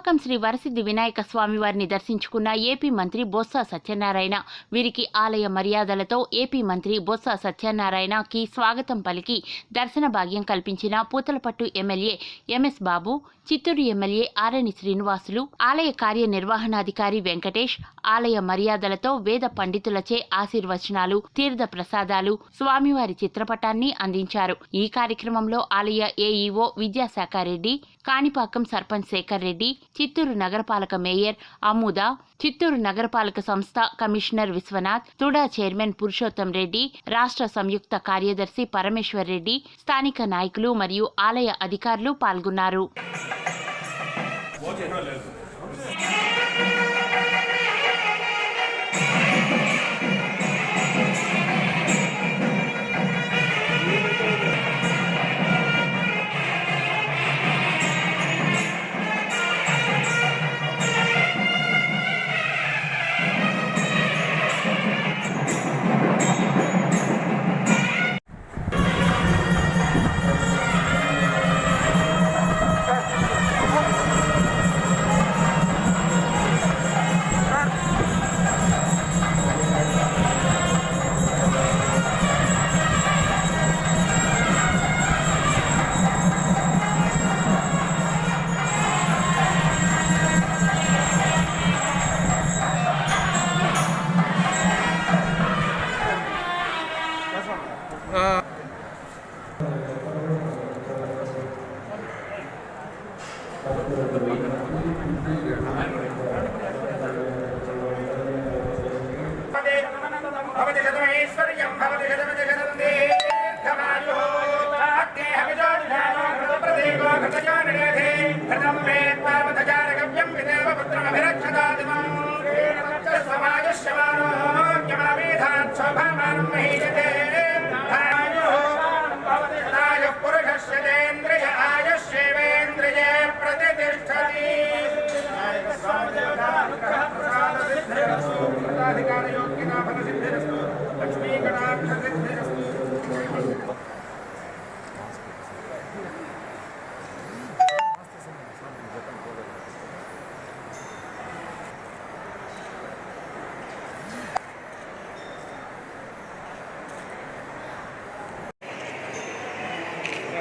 కాణిపాకం శ్రీ వరసిద్ధి వినాయక స్వామి వారిని దర్శించుకున్న ఏపీ మంత్రి బొత్స సత్యనారాయణ. వీరికి ఆలయ మర్యాదలతో ఏపీ మంత్రి బొత్స సత్యనారాయణకి స్వాగతం పలికి దర్శన భాగ్యం కల్పించిన Puthalapattu MLA MS Babu Chittoor MLA Arani Srinivasulu ఆలయ కార్యనిర్వహణాధికారి వెంకటేష్ ఆలయ మర్యాదలతో వేద పండితులచే ఆశీర్వచనాలు తీర్థ ప్రసాదాలు స్వామివారి చిత్రపటాన్ని అందించారు. ఈ కార్యక్రమంలో ఆలయ ఏఈఓ విద్యాశాఖారెడ్డి కాణిపాకం సర్పంచ్ శేఖర్ రెడ్డి చిత్తూరు నగరపాలక మేయర్ అముద చిత్తూరు నగరపాలక సంస్థ కమిషనర్ విశ్వనాథ్ తుడా చైర్మన్ పురుషోత్తం రెడ్డి రాష్ట్ర సంయుక్త కార్యదర్శి పరమేశ్వర్ రెడ్డి స్థానిక నాయకులు మరియు ఆలయ అధికారులు పాల్గొన్నారు.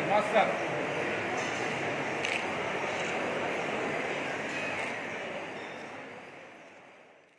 Master.